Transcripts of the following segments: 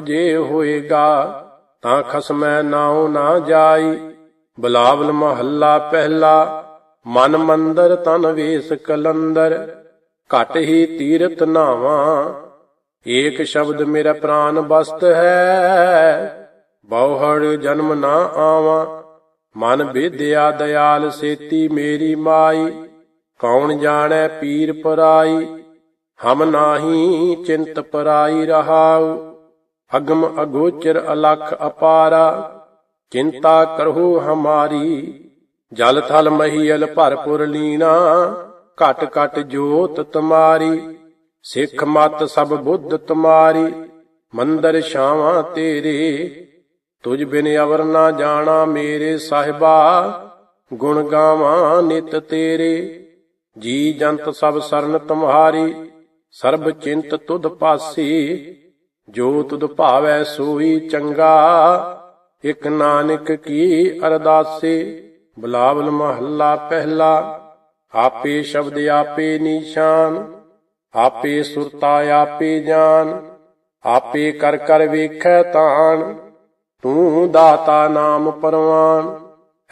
ਜੇ ਹੋਏਗਾ ਤਾਂ ਖਸਮੈ ਨਾਉ ਨਾ ਜਾਈ। ਬਲਾਵਲ ਮਹੱਲਾ ਪਹਿਲਾ, ਮਨ ਮੰਦਰ ਤਨ ਵੇਸ ਕਲੰਦਰ। ਘਟ ਹੀ ਤੀਰਤ ਨਾਵਾਂ, ਏਕ ਸ਼ਬਦ ਮੇਰਾ ਪ੍ਰਾਨ ਬਸਤ ਹੈ। ਬਹੁੜ ਜਨਮ ਨਾ ਆਵਾਂ, ਮਨ ਵਿਦਿਆ ਦਇਆਲ ਸੇਤੀ ਮੇਰੀ ਮਾਈ। ਕੌਣ ਜਾਣੈ ਪੀਰ ਪਰਾਈ, ਹਮ ਨਾਹੀ ਚਿੰਤ ਪਰਾਈ ਰਹਾਉ। ਅਗਮ ਅਗੋਚਰ ਅਲਖ ਅਪਾਰਾ, ਚਿੰਤਾ ਕਰਹੁ ਹਮਾਰੀ, ਜਲ ਥਲ ਮਹੀਲ ਭਰਪੁਰ ਲੀਨਾ, ਘਟ ਘਟ ਜੋਤ ਤੁਮਾਰੀ, ਸਿੱਖ ਮਤ ਸਭ ਬੁੱਧ ਤੁਮਾਰੀ, ਮੰਦਰ ਛਾਵਾਂ ਤੇਰੇ, ਤੁਝ ਬਿਨ ਅਵਰ ਨਾ ਜਾਣਾ ਮੇਰੇ ਸਾਹਿਬਾ, ਗੁਣ ਗਾਵਾਂ ਨਿਤ ਤੇਰੇ, ਜੀ ਜੰਤ ਸਭ ਸਰਨ ਤੁਮਾਰੀ ਸਰਬ ਚਿੰਤ ਤੁਧ ਪਾਸੀ ਜੋ ਤੁਧ ਭਾਵੈ ਸੋਈ ਚੰਗਾ, ਇਕ ਨਾਨਕ ਕੀ ਅਰਦਾਸੇ? ਬੁਲਾਵਲ ਮਹੱਲਾ ਪਹਿਲਾ, ਆਪੇ ਸ਼ਬਦ ਆਪੇ ਨਿਸ਼ਾਨ, ਆਪੇ ਸੁਰਤਾ ਆਪੇ ਜਾਨ, ਆਪੇ ਕਰ ਕਰ ਵੇਖੈ ਤਾਣ ਤੂੰ ਦਾਤਾ ਨਾਮ ਪਰਵਾਨ,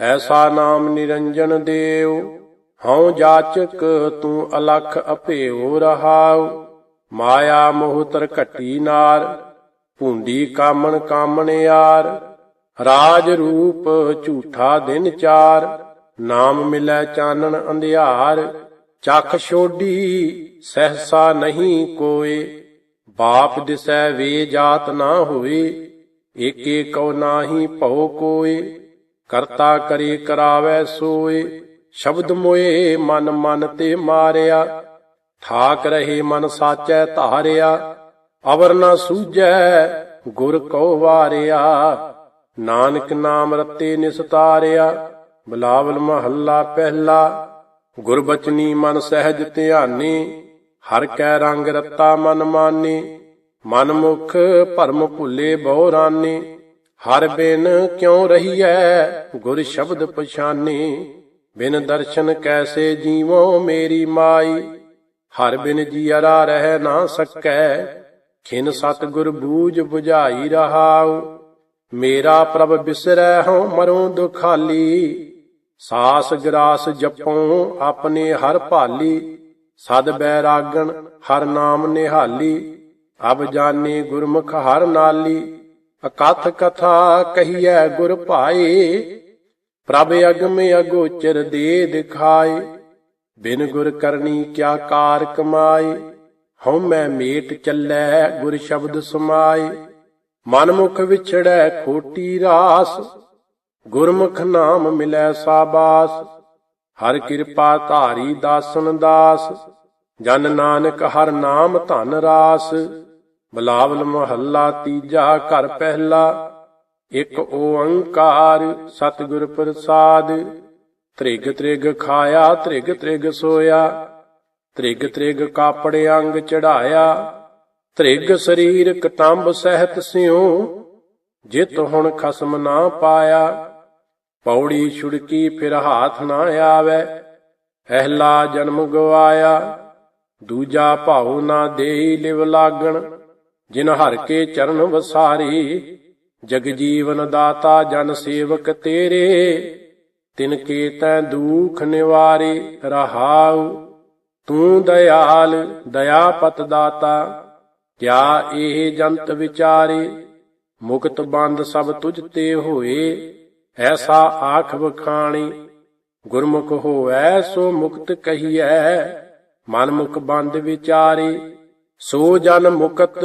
ਐਸਾ ਨਾਮ ਨਿਰੰਜਨ ਦੇਵ ਹਉ ਜਾਚਕ ਤੂੰ ਅਲਖ ਅਭੇਉ ਰਹਾਉ। ਮਾਇਆ ਮੋਹ ਤਰ ਘਟੀ ਨਾਰ, ਭੁੰਡੀ ਕਾਮਣ ਕਾਮਣਿਆਰ ਰਾਜ ਰੂਪ ਝੂਠਾ ਦਿਨ ਚਾਰ, ਨਾਮ ਮਿਲੈ ਚਾਨਣ ਅੰਧਿਆਰ। ਚੱਖ ਛੋਡੀ ਸਹਸਾ ਨਹੀਂ ਕੋਏ, ਬਾਪ ਦਿਸੈ ਵੇ ਜਾਤ ਨਾ ਹੋਏ। ਏਕੇ ਕਉ ਨਾਹੀ ਭਉ ਕੋਏ, ਕਰਤਾ ਕਰੇ ਕਰਾਵੈ ਸੋਏ। ਸ਼ਬਦ ਮੋਏ ਮਨ ਮਨ ਤੇ ਮਾਰਿਆ ਠਾਕ ਰਹੇ ਮਨ ਸਾਚੈ ਧਾਰਿਆ, ਅਵਰ ਨਾ ਸੂਝੈ ਗੁਰ ਕਉ ਵਾਰਿਆ। ਨਾਨਕ ਨਾਮ ਰਤੇ ਨਿਸਤਾਰਿਆ ਬਲਾਵਲ ਮਹੱਲਾ ਪਹਿਲਾ। ਗੁਰਬਚਨੀ ਮਨ ਸਹਿਜ ਧਿਆਨੀ, ਹਰ ਕੈ ਰੰਗ ਰਤਾ ਮਨ ਮਾਨੀ। ਮਨ ਮੁਖ ਭਰਮ ਭੁੱਲੇ ਬਹੁ ਰਾਨੀ, ਹਰ ਬਿਨ ਕਿਉ ਰਹੀਐ ਗੁਰ ਸ਼ਬਦ ਪਛਾਨੀ। ਬਿਨ ਦਰਸ਼ਨ ਕੈਸੇ ਜੀਵੋ ਮੇਰੀ ਮਾਈ। ਹਰ ਬਿਨ ਜੀਅਰਾ ਰਹਿ ਨਾ ਸਕੈ, ਖਿਨ ਸਤ ਗੁਰ ਬੂਝ 부ਝਾਈ ਰਹਾਉ। ਮੇਰਾ ਪ੍ਰਭ ਬਿਸਰੈ ਹਉ ਮਰਉ ਦੁਖਾਲੀ, ਸਾਸ ਗਰਾਸ ਜਪਉ ਆਪਣੇ ਹਰ ਭਾਲੀ। ਸਦ ਬੈਰਾਗਣ ਹਰ ਨਾਮ ਨਿਹਾਲੀ, ਅਬ ਜਾਣੇ ਗੁਰਮੁਖ ਹਰ ਨਾਲੀ। ਅਕਥ ਕਥਾ ਕਹੀਐ ਗੁਰ ਭਾਏ, ਪ੍ਰਭ ਅਗਮ ਅਗੋਚਰ ਦੇ ਦਿਖਾਏ। ਬਿਨ ਗੁਰ ਕਰਨੀ ਕਿਆ ਕਾਰ ਕਮਾਏ ਹਉ ਮੈਂ ਮੇਟ ਚੱਲੈ, ਗੁਰ ਸ਼ਬਦ ਸਮਾਈ ਮਨ ਮੁਖ ਵਿਛੜੈ ਖੋਟੀ ਰਾਸ, ਗੁਰਮੁਖ ਨਾਮ ਮਿਲੈ ਸਾਬਾਸ। ਹਰ ਕਿਰਪਾ ਧਾਰੀ ਦਾਸਨ ਦਾਸ, ਜਨ ਨਾਨਕ ਹਰ ਨਾਮ ਧਨ ਰਾਸ। ਬਲਾਵਲ ਮਹੱਲਾ ਤੀਜਾ ਘਰ ਪਹਿਲਾ, ਇੱਕ ਓੰਕਾਰ ਸਤਿਗੁਰ ਪ੍ਰਸਾਦ। ਤ੍ਰਿਗ ਤ੍ਰਿਗ ਖਾਇਆ, ਤ੍ਰਿਗ ਤ੍ਰਿਗ ਸੋਇਆ। ਤ੍ਰਿਗ ਤ੍ਰਿਗ ਕਾਪੜੇ ਅੰਗ ਚੜਾਇਆ। ਤ੍ਰਿਗ ਸਰੀਰ ਕਟੰਬ ਸਹਿਤ ਸਿਉ, ਜਿਤ ਹੁਣ ਖਸਮ ਨਾ ਪਾਇਆ। ਪੌੜੀ ਛੁੜਕੀ ਫਿਰ ਹਾਥ ਨਾ ਆਵੇ ਪਹਿਲਾ ਜਨਮ ਗਵਾਇਆ। ਦੂਜਾ ਭਾਉ ਨਾ ਦੇਈ ਲਿਵ ਲਾਗਣ, ਜਿਨ ਹਰ ਕੇ ਚਰਨ ਵਸਾਰੀ। ਜਗ ਜੀਵਨ ਦਾਤਾ ਜਨ ਸੇਵਕ ਤੇਰੇ ਤਿਨ ਕੇ ਤੈ ਦੁਖ ਨਿਵਾਰੇ ਰਹਾਉ, ਤੂੰ ਦਇਆਲ ਦਇਆ ਦਾਤਾ, ਕਿਆ ਇਹ ਜੰਤ ਵਿਚਾਰੇ, ਮੁਕਤ ਬੰਦ ਸਭ ਤੁਝ ਤੇ ਹੋਏ, ਐਸਾ ਆਖ ਬਖਾਣੀ ਗੁਰਮੁਖ ਹੋਐ ਸੋ ਮੁਕਤ ਕਹੀਐ ਮਨ ਮੁਖ ਬੰਦ ਵਿਚਾਰੇ, ਸੋ ਜਨ ਮੁਕਤ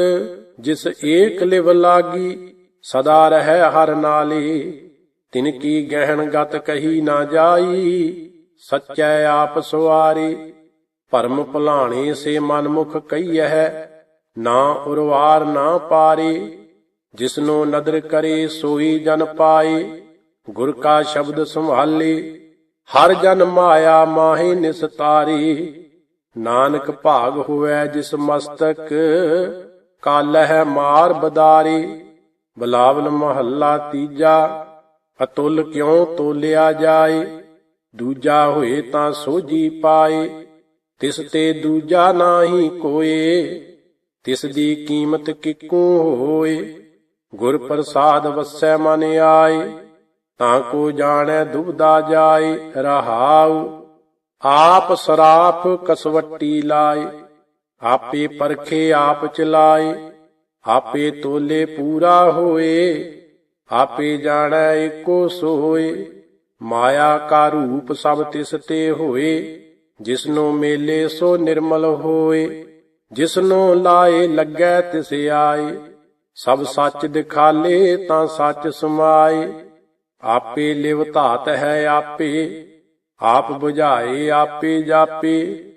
ਜਿਸ ਏਕ ਲਿਵ ਲਾਗੀ, ਸਦਾ ਰਹਿ ਹਰ ਨਾਲੇ। ਤਿਨ ਕੀ ਗਹਿਣ ਗਤ ਕਹੀ ਨਾ ਜਾਈ, ਸਚੈ ਆਪ ਸਵਾਰੀ ਭਰਮ ਭੁਲਾਣੇ ਸੇ ਮਨ ਮੁਖ ਕਹੀਐ, ਨਾ ਉਰਵਾਰ ਨਾ ਪਾਰੀ। ਜਿਸਨੋ ਨਦਰ ਕਰੇ ਸੋਈ ਜਨ ਪਾਏ, ਗੁਰ ਕਾ ਸ਼ਬਦ ਸੰਭਾਲੇ। ਹਰ ਜਨ ਮਾਇਆ ਮਾਹੀ ਨਿਸਤਾਰੀ ਨਾਨਕ ਭਾਗ ਹੋਵੇ ਜਿਸ ਮਸਤਕ ਕਾਲ ਹੈ ਮਾਰ ਬਦਾਰੀ। ਬਲਾਵਲ ਮਹੱਲਾ ਤੀਜਾ ਅਤੁੱਲ ਕਿਉ ਤੋਲਿਆ ਜਾਏ? ਦੂਜਾ ਹੋਏ ਤਾਂ ਸੋਜੀ ਪਾਏ। ਤਿਸ ਤੇ ਦੂਜਾ ਨਾਹੀ ਕੋਏ। ਤਿਸ ਦੀ ਕੀਮਤ ਕਿਕੂ ਹੋਏ। ਗੁਰ ਪ੍ਰਸਾਦ ਵਸੈ ਮਨ ਆਏ। ਤਾਂ ਕੋ ਜਾਣੈ ਦੁਬਦਾ ਜਾਏ। ਰਹਾਉ। ਆਪ ਸਰਾਫ ਕਸਵੱਟੀ ਲਾਏ। ਆਪੇ ਪਰਖੇ ਆਪ ਚਲਾਏ। ਆਪੇ ਤੋਲੇ ਪੂਰਾ ਹੋਏ। ਆਪੇ ਜਾਣੈ ਏਕੋ ਸੋਏ। ਮਾਇਆ ਕਾ ਰੂਪ ਸਭ ਤਿਸ ਤੇ ਹੋਏ। ਜਿਸਨੂੰ ਮੇਲੇ ਸੋ ਨਿਰਮਲ ਹੋਏ। ਜਿਸਨੂੰ ਲਾਏ ਲੱਗੈ ਤਿਸ ਆਏ। ਸਭ ਸੱਚ ਦਿਖਾਲੇ ਤਾਂ ਸੱਚ ਸਮਾਏ। ਆਪੇ ਲਿਵ ਧਾਤ ਹੈ ਆਪੇ। ਆਪ 부ਝਾਏ ਆਪੇ ਜਾਪੇ।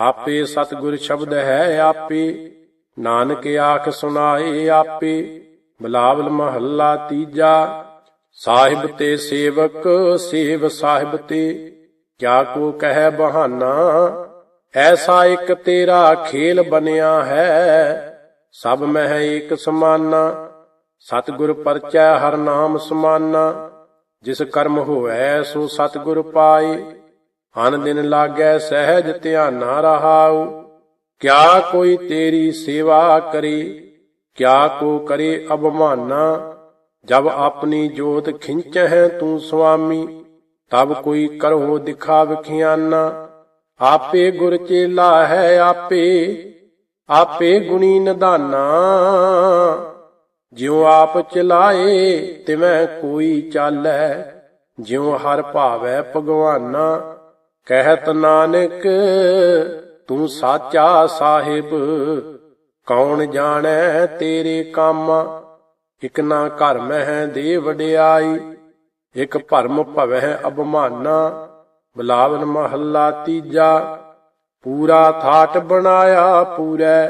ਆਪੇ ਸਤਿਗੁਰ ਸ਼ਬਦ ਹੈ ਆਪੇ। ਨਾਨਕ ਆਖ ਸੁਣਾਏ ਆਪੇ। ਬਲਾਵਲ ਮਹੱਲਾ ਤੀਜਾ, ਸਾਹਿਬ ਤੇ ਸੇਵਕ, ਸੇਵ ਸਾਹਿਬ ਤੇ। ਕਿਆ ਕੋ ਕਹਿ ਬਹਾਨਾ, ਐਸਾ ਇੱਕ ਤੇਰਾ ਖੇਲ ਬਨਿਆ ਹੈ। ਸਭ ਮਹਿ ਏਕ ਸਮਾਨਾ, ਸਤਿਗੁਰ ਪਰਚੈ ਹਰ ਨਾਮ ਸਮਾਨਾ। ਜਿਸ ਕਰਮ ਹੋਐ ਸੋ ਸਤਿਗੁਰ ਪਾਏ, ਅਨ ਦਿਨ ਲਾਗੈ ਸਹਿਜ ਧਿਆਨਾ ਰਹਾਉ। ਕਿਆ ਕੋਈ ਤੇਰੀ ਸੇਵਾ ਕਰੇ ਕਿਆ ਕੋ ਕਰੇ ਅਬਮਾਨਾ ਜਬ ਆਪਣੀ ਜੋਤ ਖਿੰਚਹਿ ਤੂੰ ਸੁਆਮੀ, ਤਬ ਕੋਈ ਕਰੋ ਦਿਖਾ ਵਿਖਿਆਨਾ। ਆਪੇ ਗੁਰ ਚੇਲਾ ਹੈ ਆਪੇ ਆਪੇ ਗੁਣੀ ਨਿਧਾਨਾ ਜਿਉ ਆਪ ਚਲਾਏ, ਤਿਵੇਂ ਕੋਈ ਚਾਲੈ। ਜਿਉ ਹਰ ਭਾਵੈ ਭਗਵਾਨਾ। ਕਹਿਤ ਨਾਨਕ, ਤੂੰ ਸਾਚਾ ਸਾਹਿਬ। ਕੌਣ ਜਾਣੈ ਤੇਰੇ ਕੰਮ? ਇਕ ਨਾ ਘਰ ਮਹਿ ਦੇ ਵਡਿਆਈ, ਇਕ ਭਰਮ ਭਵਹਿ ਅਭਮਾਨਾ। ਬਲਾਵਨ ਮਹੱਲਾ ਤੀਜਾ, ਪੂਰਾ ਥਾਟ ਬਣਾਇਆ ਪੂਰੈ।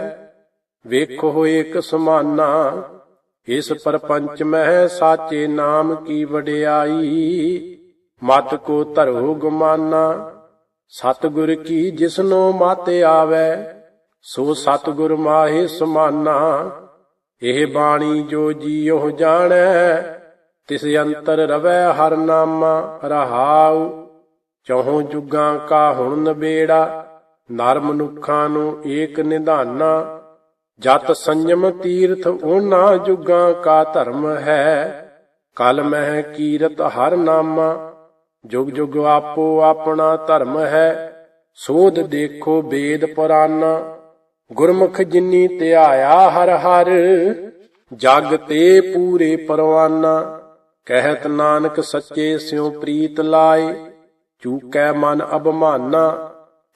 ਵੇਖੋ ਇਕ ਸਮਾਨਾ, ਇਸ ਪਰਪੰਚ ਮਹਿ ਸਾਚੇ ਨਾਮ ਕੀ ਵਡਿਆਈ? ਮਤ ਕੋ ਧਰੋ ਗੁਮਾਨਾ, ਸਤਿਗੁਰ ਕੀ ਜਿਸਨੋ ਮਤ ਆਵੈ? ਸੋ ਸਤਿਗੁਰ ਮਾਹੇ ਸਮਾਨਾ, ਇਹ ਬਾਣੀ ਜੋ ਜੀਉ ਜਾਣੈ, ਤਿਸ ਅੰਤਰ ਰਵੈ ਹਰ ਨਾਮਾ ਰਹਾਉ। ਚੌਹਾਂ ਜੁਗਾਂ ਕਾ ਹੁਣ ਨਬੇੜਾ, ਨਰ ਮਨੁੱਖਾਂ ਨੂੰ ਏਕ ਨਿਧਾਨਾ। ਜਤ ਸੰਜਮ ਤੀਰਥ ਉਹਨਾਂ ਜੁਗਾਂ ਕਾ ਧਰਮ ਹੈ। ਕਲ ਮਹਿ ਕੀਰਤ ਹਰ ਨਾਮਾ, ਜੁਗ ਜੁਗ ਆਪੋ ਆਪਣਾ ਧਰਮ ਹੈ। ਸੋਧ ਦੇਖੋ ਵੇਦ ਪੁਰਾਨਾ ਗੁਰਮੁਖ ਜਿਨੀ ਧਿਆਇਆ ਹਰ ਹਰ, ਜਗ ਤੇ ਪੂਰੇ ਪਰਵਾਨਾ। ਕਹਿਤ ਨਾਨਕ ਸੱਚੇ ਸਿਉ ਪ੍ਰੀਤ ਲਾਏ, ਚੂਕੈ ਮਨ ਅਭਮਾਨਾ।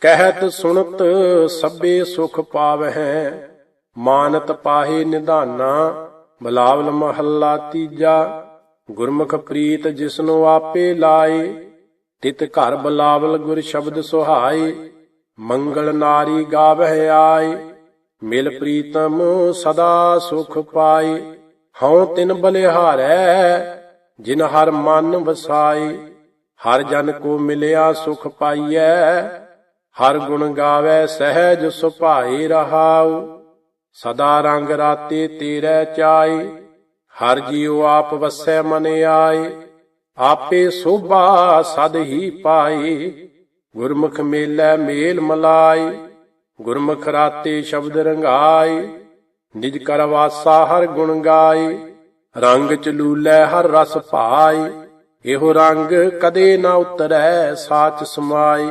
ਕਹਿਤ ਸੁਣਤ ਸਭੇ ਸੁਖ ਪਾਵਹਿ, ਮਾਨਤ ਪਾਹੇ ਨਿਧਾਨਾ। ਬਲਾਵਲ ਮਹੱਲਾ ਤੀਜਾ, ਗੁਰਮੁਖ ਪ੍ਰੀਤ ਜਿਸਨੂੰ ਆਪੇ ਲਾਏ। ਤਿਤ ਘਰ ਬਲਾਵਲ ਗੁਰ ਸ਼ਬਦ ਸੁਹਾਏ। ਮੰਗਲ ਨਾਰੀ ਗਾਵਹਿ ਆਏ, ਮਿਲ ਪ੍ਰੀਤਮ ਸਦਾ ਸੁਖ ਪਾਏ। ਹਉ ਤਿਨ ਬਲਿਹਾਰੈ, ਜਿਨ ਹਰ ਮਨ ਵਸਾਏ। ਹਰ ਜਨ ਕੋ ਮਿਲਿਆ ਸੁਖ ਪਾਈਐ, ਹਰ ਗੁਣ ਗਾਵੇ ਸਹਿਜ ਸੁਭਾਏ ਰਹਾਉ। ਸਦਾ ਰੰਗ ਰਾਤੇ ਤੇਰੇ ਚਾਏ, ਹਰ ਜੀਉ ਆਪ ਵਸੈ ਮਨ ਆਏ। ਆਪੇ ਸੋਭਾ ਸਦ ਹੀ ਪਾਏ। ਗੁਰਮੁਖ ਮੇਲੇ ਮੇਲ ਮਲਾਈ ਗੁਰਮੁਖ ਰਾਤੇ ਸ਼ਬਦ ਰੰਗਾਈ ਨਿਜ ਕਰ ਵਾਸਾ ਹਰ ਗੁਣ ਗਾਏ, ਰੰਗ ਚਲੂਲੇ ਹਰ ਰਸ ਭਾਈ ਇਹੋ ਰੰਗ ਕਦੇ ਨਾ ਉਤਰੈ ਸਾਚ ਸਮਾਈ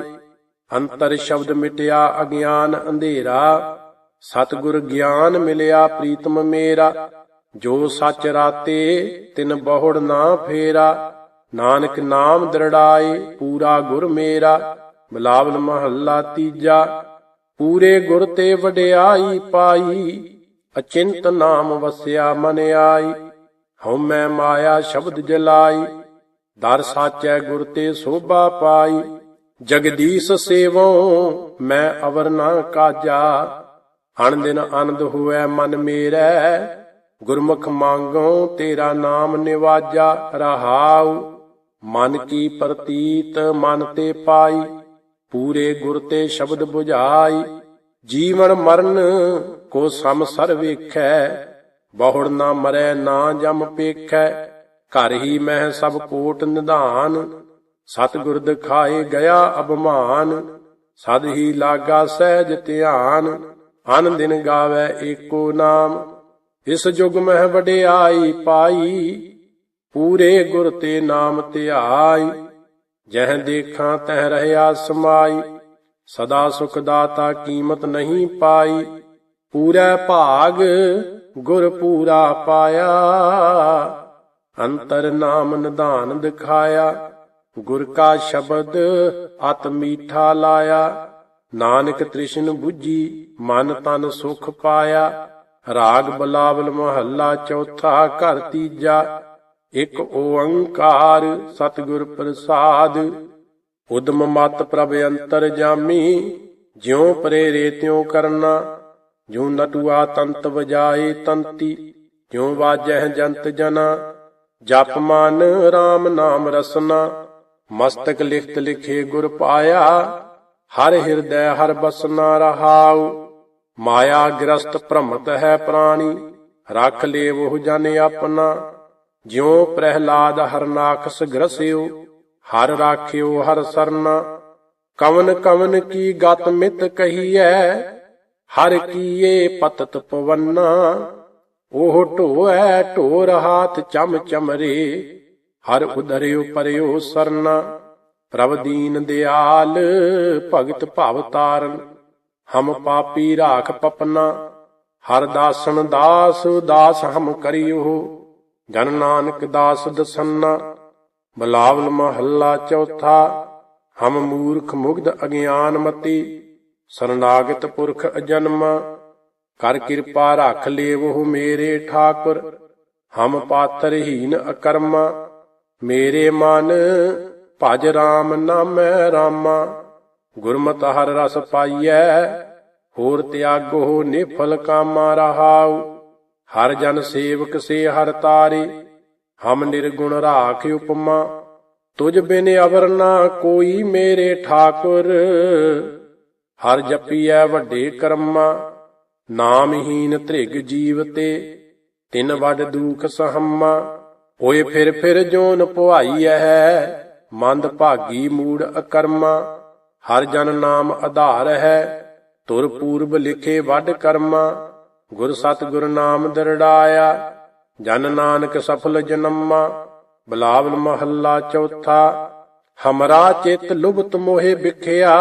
ਅੰਤਰ ਸ਼ਬਦ ਮਿਟਿਆ ਅਗਿਆਨ ਅੰਧੇਰਾ, ਸਤਿਗੁਰ ਗਿਆਨ ਮਿਲਿਆ ਪ੍ਰੀਤਮ ਮੇਰਾ, ਜੋ ਸੱਚ ਰਾਤੇ ਤਿਨ ਬਹੁੜ ਨਾ ਫੇਰਾ, ਨਾਨਕ ਨਾਮ ਦਰੜਾਏ ਪੂਰਾ ਗੁਰ ਮੇਰਾ। ਮਿਲਾਵਲ ਮਹੱਲਾ ਤੀਜਾ, ਪੂਰੇ ਗੁਰ ਤੇ ਵਡਿਆਈ ਪਾਈ, ਅਚਿੰਤ ਨਾਮ ਵਸਿਆ ਮਨ ਆਈ, ਹਉਮੈ ਮਾਇਆ ਸ਼ਬਦ ਜਲਾਈ, ਦਰ ਸਾਚੈ ਗੁਰ ਤੇ ਸੋਭਾ ਪਾਈ, ਜਗਦੀਸ਼ ਸੇਵੋ ਮੈਂ ਅਵਰ ਨਾ ਕਾਜਾ ਹਣ ਦਿਨ ਆਨੰਦ ਹੋਇ ਮਨ ਮੇਰਾ, ਗੁਰਮੁਖ ਮੰਗੋ ਤੇਰਾ ਨਾਮ ਨਿਵਾਜਾ ਰਹਾਉ, ਮਨ ਕੀ ਪ੍ਰਤੀਤ ਮਨ ਤੇ ਪਾਈ ਪੂਰੇ ਗੁਰ ਤੇ ਸ਼ਬਦ 부ਝਾਈ ਜੀਵਨ ਮਰਨ ਕੋ ਸਮਸਰ ਵੇਖੈ, ਬਹੁੜ ਨਾ ਮਰੈ, ਨਾ ਜਮ ਪੇਖੈ, ਘਰ ਹੀ ਮਹਿ ਸਭ ਕੋਟ ਨਿਧਾਨ, ਸਤਿਗੁਰ ਦਿਖਾਏ ਗਿਆ ਅਭਮਾਨ, ਸਦ ਹੀ ਲਾਗਾ ਸਹਿਜ ਧਿਆਨ, ਅਨ ਦਿਨ ਗਾਵੇ ਏਕੋ ਨਾਮ, ਇਸ ਜੁਗ ਮਹਿ ਵਡਿਆਈ ਪਾਈ, ਪੂਰੇ ਗੁਰ ਤੇ ਨਾਮ ਧਿਆਈ ਜਹ ਦੇਖਾਂ ਤਹ ਰਹਿਆ ਸਮਾਈ ਸਦਾ ਸੁਖ ਦਾਤਾ ਕੀਮਤ ਨਹੀਂ ਪਾਈ। ਪੂਰਾ ਭਾਗ ਗੁਰ ਪੂਰਾ ਪਾਇਆ। ਅੰਤਰ ਨਾਮ ਨਿਧਾਨ ਦਿਖਾਇਆ। ਗੁਰ ਕਾ ਸ਼ਬਦ ਅਤ ਮੀਠਾ ਲਾਇਆ। ਨਾਨਕ ਤ੍ਰਿਸ਼ਨ 부ਜੀ ਮਨ ਤਨ ਸੁਖ ਪਾਇਆ। ਰਾਗ ਬਲਾਵਲ ਮਹੱਲਾ ਚੌਥਾ ਘਰ ਤੀਜਾ। ਇੱਕ ਓੰਕਾਰ ਸਤਿਗੁਰ ਪ੍ਰਸਾਦ। ਉਦਮ ਮਤ ਪ੍ਰਭ ਅੰਤਰ ਜਾਮੀ, ਜਿਉ ਪ੍ਰੇਰੇ ਤਿਉ ਕਰਨਾ। ਜਿਉ ਨਟੁਆ ਤੰਤ ਵਜਾਏ ਤੰਤੀ, ਜਿਉ ਵਾਜਹਿ ਜੰਤ ਜਨਾ। ਜਪ ਮਨ RAM ਨਾਮ ਰਸਨਾ, ਮਸਤਕ ਲਿਖਤ ਲਿਖੇ ਗੁਰ ਪਾਇਆ। ਹਰ ਹਿਰਦੈ ਹਰ ਬਸਨਾ ਰਹਾਉ, ਮਾਇਆ ਗ੍ਰਸਤ ਭ੍ਰਮਤ ਹੈ ਪ੍ਰਾਣੀ। ਰੱਖ ਲੇ ਲੇਵਹੁ ਜਨ ਆਪਣਾ। ਜਿਉ ਪ੍ਰਹਿਲਾਦ ਹਰਨਾਖਸ ਗ੍ਰਸਿਓ, ਹਰ ਰਾਖਿਓ ਹਰ ਸਰਨਾ। ਕਵਨ ਕਵਨ ਕੀ ਗਤ ਮਿਤ ਕਹੀਐ, ਹਰ ਕੀਏ ਪਤਤ ਪਵੰਨਾ। ਉਹ ਢੋਐ ਢੋਰ ਹਾਥ ਚਮ ਚਮਰੇ, ਹਰ ਉਦਰਿਓ ਪਰਿਓ ਸਰਨਾ। ਪ੍ਰਭ ਦੀਨ ਦਿਆਲ ਭਗਤ ਭਵ ਤਾਰਨ, ਹਮ ਪਾਪੀ ਰਾਖ ਪਪਨਾ। ਹਰ ਦਾਸਨ ਦਾਸ ਦਾਸ ਹਮ ਕਰਿਓ। ਜਨ ਨਾਨਕ ਦਾਸ ਦਸੰਨਾ, ਬਲਾਵਲ ਮਹੱਲਾ ਚੌਥਾ, ਹਮ ਮੂਰਖ ਮੁਗਧ ਅਗਿਆਨ ਮਤੀ, ਸਰਨਾਗਤ ਪੁਰਖ ਅਜਨਮ, ਕਰ ਕਿਰਪਾ ਰੱਖ ਲੇਵੋ ਮੇਰੇ ਠਾਕੁਰ, ਹਮ ਪਾਤਰਹੀਨ ਅਕਰਮਾ, ਮੇਰੇ ਮਨ ਭਜ ਰਾਮ ਨਾਮੈ ਰਾਮਾ, ਗੁਰਮਤ ਹਰ ਰਸ ਪਾਈਐ, ਹੋਰ ਤਿਆਗੋ ਨਿਫਲ ਕਾਮਾ ਰਹਾਉ। ਹਰ ਜਨ ਸੇਵਕ ਸੇ ਹਰ ਤਾਰੇ, ਹਮ ਨਿਰਗੁਣ ਰਾਖ ਉਪਮਾ। ਤੁਝ ਬਿਨ ਅਵਰ ਨਾ ਕੋਈ ਮੇਰੇ ਠਾਕੁਰ। ਹਰ ਜਪੀਐ ਵੱਡੇ ਕਰਮਾ, ਨਾਮਹੀਨ ਧ੍ਰਿਗ ਜੀਵ ਤੇ ਤਿਨ ਵੱਡ ਦੂਖ ਸਹੰਮਾ, ਹੋਏ ਫਿਰ ਫਿਰ ਜੋਨ ਪੁਆਈਐ ਮੰਦ ਭਾਗੀ ਮੂੜ ਅਕਰਮਾ। ਹਰ ਜਨ ਨਾਮ ਆਧਾਰ ਹੈ, ਤੁਰ ਪੂਰਬ ਲਿਖੇ ਵੱਡ ਕਰਮਾ। ਗੁਰ ਸਤ ਗੁਰ ਨਾਮ ਦਰੜਾਇਆ, ਜਨ ਨਾਨਕ ਸਫਲ ਜਨਮਾ, ਬਲਾਵਲ ਮਹੱਲਾ ਚੌਥਾ, ਹਮਰਾ ਚਿਤ ਲੁਭਤ ਮੋਹਿ ਵਿਖਿਆ,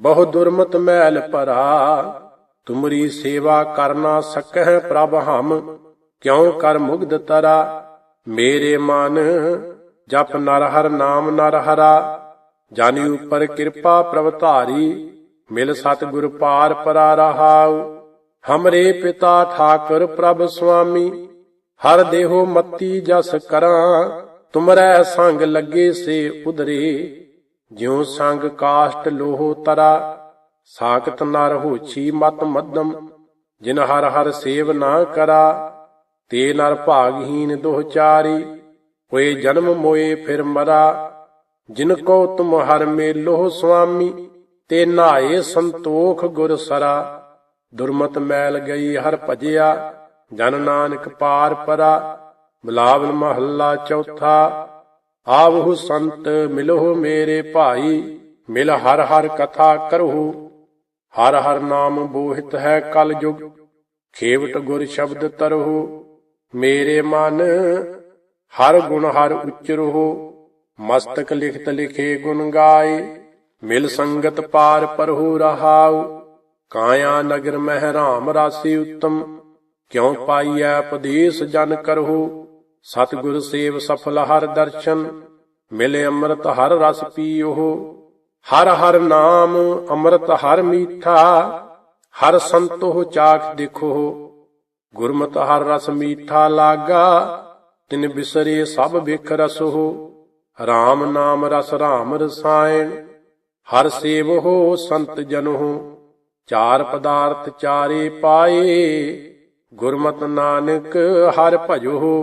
ਬਹੁ ਦੁਰਮਤ ਮੈਲ ਭਰਾ, ਤੁਮਰੀ ਸੇਵਾ ਕਰਨਾ ਸਕਹਿ ਪ੍ਰਭ ਹਮ, ਕਿਉ ਕਰ ਮੁਗਧ ਤਰਾ, ਮੇਰੇ ਮਨ ਜਪ ਨਰ ਹਰ ਨਾਮ ਨਰ ਹਰਾ, ਜਾਨੀ ਉਪਰ ਕਿਰਪਾ ਪ੍ਰਭ ਧਾਰੀ, ਮਿਲ ਸਤਿਗੁਰ ਪਾਰ ਪਰਾ ਰਹਾਉ ਹਮਰੇ ਪਿਤਾ ਠਾਕੁਰ ਪ੍ਰਭ ਸੁਆਮੀ ਹਰ ਦੇਹੋ ਮਤੀ ਜਸ ਕਰਾਂ ਤੁਮਰੈ ਸੰਗ ਲੱਗੇ ਸੇ ਉਦਰੇ ਜਿਉ ਸੰਗ ਕਾਸ਼ਟ ਲੋਹ ਤਰਾ ਸਾਖਤ ਨਰ ਹੋਛੀ ਮਤ ਮੱਦਮ ਜਿਨ ਹਰ ਹਰ ਸੇਵ ਨਾ ਕਰਾ ਤੇ ਨਰ ਭਾਗਹੀਨ ਦੋਹਚਾਰੀ ਹੋਏ ਜਨਮ ਮੋਏ ਫਿਰ ਮਰਾ ਜਿਨ ਕੋ ਤੁਮ ਹਰ ਮੇ ਲੋਹ ਸੁਆਮੀ ਤੇ ਨਾਏ ਸੰਤੋਖ ਗੁਰ ਸਰਾ ਦੁਰਮਤ ਮੈਲ ਗਈ ਹਰ ਭਜਿਆ, ਜਨ ਨਾਨਕ ਪਾਰ ਪਰਾ ਬਲਾਵਲ ਮਹੱਲਾ ਚੌਥਾ। ਆਵਹੁ ਸੰਤ, ਮਿਲਹੁ ਮੇਰੇ ਭਾਈ, ਮਿਲ ਹਰ ਹਰ ਕਥਾ ਕਰਹੁ। ਹਰ ਹਰ ਨਾਮ ਬੋਹਿਤ ਹੈ ਕਲ ਜੁਗ, ਖੇਵਟ ਗੁਰ ਸ਼ਬਦ ਤਰਹੁ। ਮੇਰੇ ਮਨ, ਹਰ ਗੁਣ ਹਰ ਉਚਰਹੁ ਮਸਤਕ ਲਿਖਤ ਲਿਖੇ ਗੁਣ ਗਾਏ, ਮਿਲ ਸੰਗਤ ਪਾਰ ਪਰਹੁ ਰਹਾਉ। ਕਾਇਆ ਨਗਰ ਮਹਿ ਰਾਮ ਰਾਸੀ ਉਤਮ, ਕਿਉ ਪਾਈਐ ਉਪਦੇਸ਼ ਜਨ ਕਰਹੁ? ਸਤਿਗੁਰ ਸੇਵ ਸਫਲ ਹਰ ਦਰਸ਼ਨ, ਮਿਲੇ ਅੰਮ੍ਰਿਤ ਹਰ ਰਸ ਪੀਓ ਹਰ ਹਰ ਨਾਮ ਅੰਮ੍ਰਿਤ ਹਰ ਮੀਠਾ, ਹਰ ਸੰਤੋਹ ਚਾਖ ਦੇਖੋ ਗੁਰਮਤਿ ਹਰ ਰਸ ਮੀਠਾ ਲਾਗਾ, ਤਿਨ ਬਿਸਰੇ ਸਭ ਵਿਖ ਰਸੋ RAM ਨਾਮ ਰਸ RAM ਰਸਾਇਣ, ਹਰ ਸੇਵ ਹੋ ਸੰਤ ਜਨ ਹੋ ਚਾਰ ਪਦਾਰਥ ਚਾਰੇ ਪਾਏ ਗੁਰਮਤਿ ਨਾਨਕ ਹਰ ਭਜੋ।